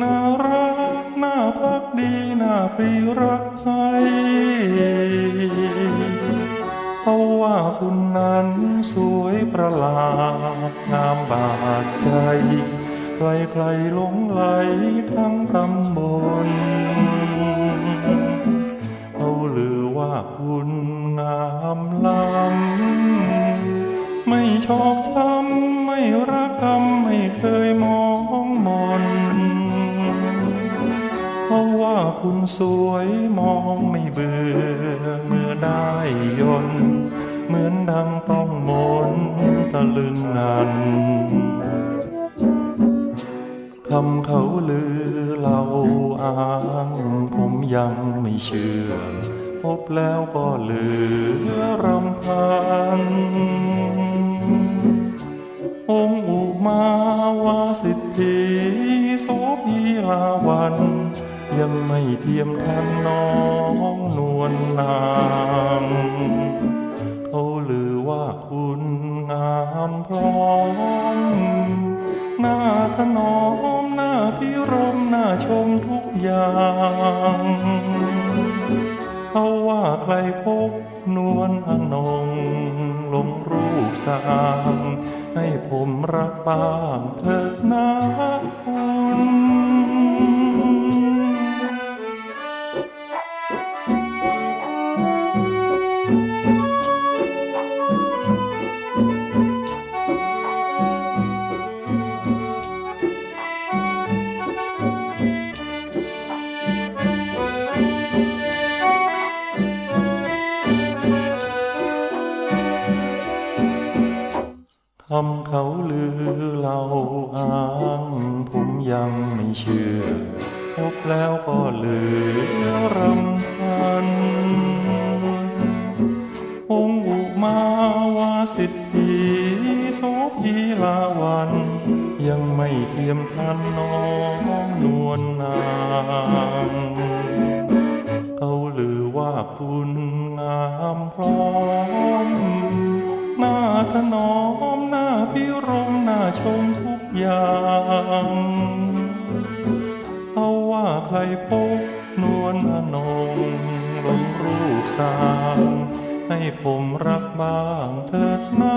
น่ารักน่าพักดีน่าไปรักใครเขาว่าคุณนั้นสวยประหลาดงามบาดใจ ใครๆหลงไหลทั้งตำบลเขาลือว่าคุณงามล้ำไม่ชอบทำ คุณสวยมองไม่เบื่อเมื่อได้ยนเหมือนดังต้องมนตะลึงนันคำเขาลือเล่าอ้างผมยังไม่เชื่อ พบแล้วก็เลือรำพันองค์อุมาวาสิทธิโสพีลาวัน ยังไม่เทียมทันน้องนวลนางเขาลือว่าคุณงามพร้อม หน้าถนอมหน้าพิรมหน้าชมทุกอย่างเขาว่าใครพบนวลอนงลงรูปสร้างให้ผมรักบ้างเถิดนะคุณ คำเขาลือเล่าอ้างผมยังไม่เชื่อ พบแล้วก็ลือรำพัน องค์อุมาวาสิทธิโสพีลาวัน ยังไม่เทียมทันน้องนวลนางเขาลือว่าคุณงามพร้อม หน้าถนอมหน้า พิรมหน้าชมทุกอย่าง เอาว่าใครพบนวลนนงลงรูปสร้าง ให้ผมรักบ้างเถิดนะ